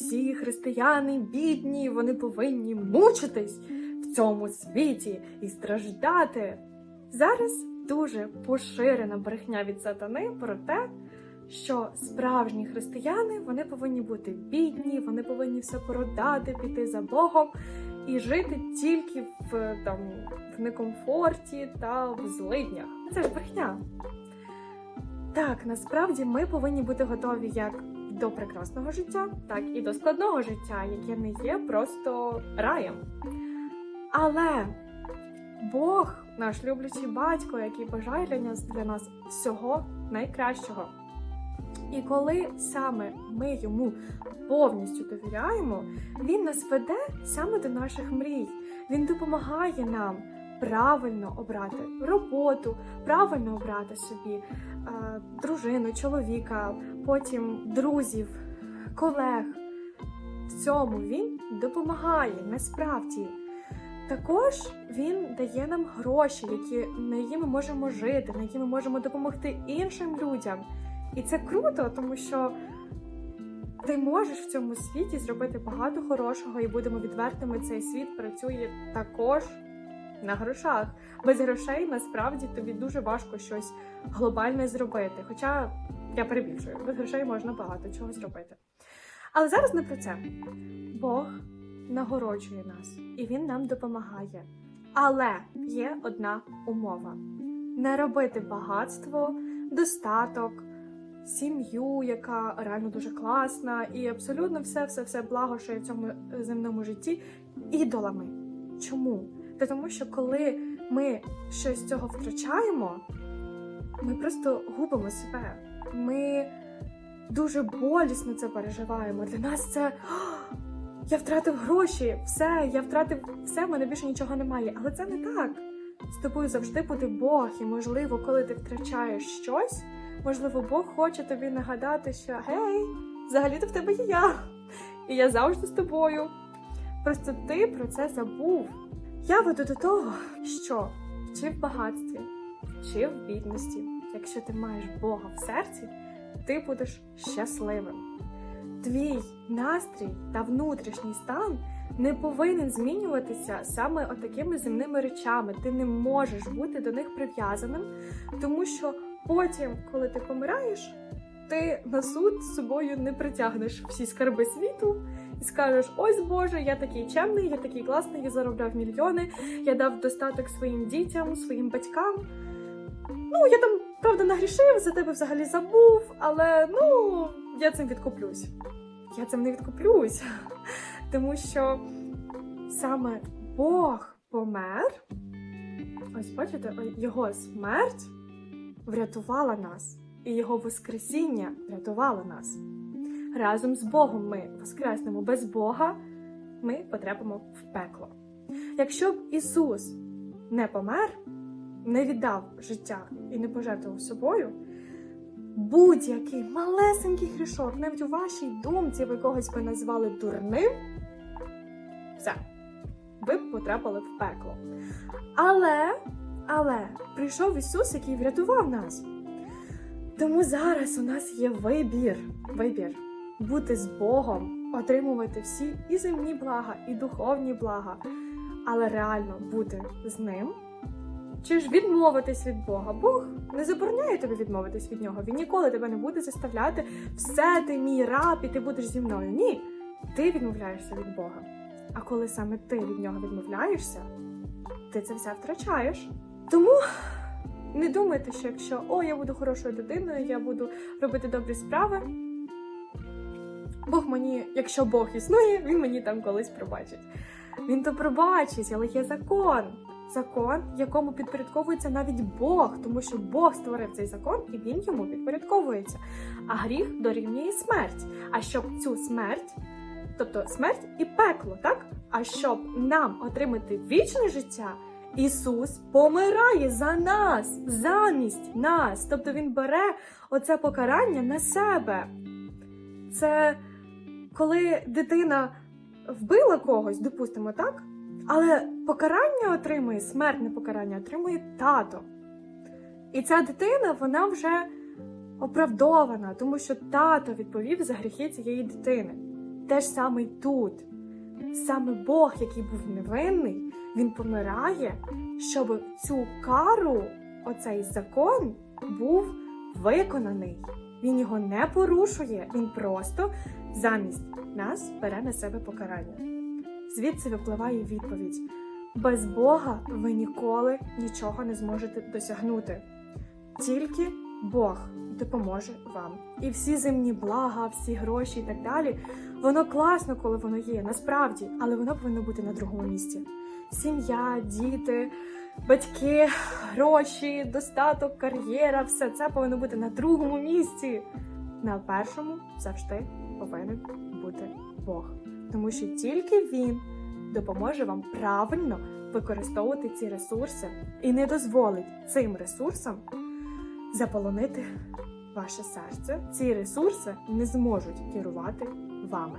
всі християни бідні, вони повинні мучитись в цьому світі і страждати. Зараз дуже поширена брехня від сатани про те, що справжні християни вони повинні бути бідні, вони повинні все продати, піти за Богом і жити тільки в там в некомфорті та в злиднях. Це ж брехня. Так, насправді ми повинні бути готові як до прекрасного життя, так і до складного життя, яке не є просто раєм. Але Бог, наш люблячий батько, який бажає для нас, для нас всього найкращого. І коли саме ми йому повністю довіряємо, він нас веде саме до наших мрій. Він допомагає нам правильно обрати роботу, правильно обрати собі е, дружину, чоловіка, потім друзів, колег. В цьому він допомагає насправді. Також він дає нам гроші, які, на які ми можемо жити, на які ми можемо допомогти іншим людям. І це круто, тому що ти можеш в цьому світі зробити багато хорошого, і будемо відвертими. Цей світ працює також на грошах. Без грошей насправді тобі дуже важко щось глобальне зробити. Хоча я перебільшую, без грошей можна багато чого зробити. Але зараз не про це. Бог нагороджує нас і він нам допомагає. Але є одна умова: не робити багатство, достаток, сім'ю, яка реально дуже класна, і абсолютно все, все, все благо, що є в цьому земному житті, ідолами. Чому? Та тому, що коли ми щось з цього втрачаємо, ми просто губимо себе. Ми дуже болісно це переживаємо. Для нас це я втратив гроші, все, я втратив все, в мене більше нічого немає. Але це не так. З тобою завжди буде Бог, і можливо, коли ти втрачаєш щось, можливо, Бог хоче тобі нагадати, що гей, взагалі-то в тебе є я, і я завжди з тобою. Просто ти про це забув. Я веду до того, що чи в багатстві, чи в бідності, якщо ти маєш Бога в серці, ти будеш щасливим. Твій настрій та внутрішній стан не повинен змінюватися саме отакими земними речами. Ти не можеш бути до них прив'язаним, тому що потім, коли ти помираєш, ти на суд з собою не притягнеш всі скарби світу і скажеш: ось Боже, я такий чемний, я такий класний, я заробляв мільйони, я дав достаток своїм дітям, своїм батькам. Ну, я там, правда, нагрішив, за тебе взагалі забув, але ну, я цим відкуплюсь. Я цим не відкуплюсь, тому що саме Бог помер. Ось бачите, його смерть врятувала нас, і його Воскресіння врятувало нас. Разом з Богом ми воскреснемо без Бога, ми потрапимо в пекло. Якщо б Ісус не помер, не віддав життя і не пожертвував собою, будь-який малесенький грішок, навіть у вашій думці ви когось би назвали дурним, все, ви б потрапили в пекло. Але, але прийшов Ісус, який врятував нас. Тому зараз у нас є вибір. Вибір бути з Богом, отримувати всі і земні блага, і духовні блага, але реально бути з ним. Чи ж відмовитись від Бога? Бог не забороняє тобі відмовитись від нього. Він ніколи тебе не буде заставляти все ти мій раб, і ти будеш зі мною. Ні, ти відмовляєшся від Бога. А коли саме ти від нього відмовляєшся, ти це все втрачаєш. Тому не думайте, що якщо о, я буду хорошою людиною, я буду робити добрі справи. Бог мені, якщо Бог існує, він мені там колись пробачить. Він то пробачить, але є закон. Закон, якому підпорядковується навіть Бог, тому що Бог створив цей закон і він йому підпорядковується. А гріх дорівнює смерть. А щоб цю смерть, тобто смерть і пекло, так? А щоб нам отримати вічне життя, Ісус помирає за нас, замість нас. Тобто Він бере оце покарання на себе. Це коли дитина вбила когось, допустимо, так? Але покарання отримує, смертне покарання отримує тато. І ця дитина, вона вже оправдована, тому що тато відповів за гріхи цієї дитини. те ж саме й тут. Саме Бог, який був невинний, він помирає, щоб цю кару, оцей закон, був виконаний. Він його не порушує, він просто замість нас бере на себе покарання. Звідси випливає відповідь: без Бога ви ніколи нічого не зможете досягнути. Тільки Бог допоможе вам. І всі земні блага, всі гроші і так далі, воно класно, коли воно є, насправді, але воно повинно бути на другому місці. Сім'я, діти, батьки, гроші, достаток, кар'єра, все це повинно бути на другому місці. На першому завжди повинен бути Бог. Тому що тільки Він допоможе вам правильно використовувати ці ресурси і не дозволить цим ресурсам заполонити ваше серце. Ці ресурси не зможуть керувати вами.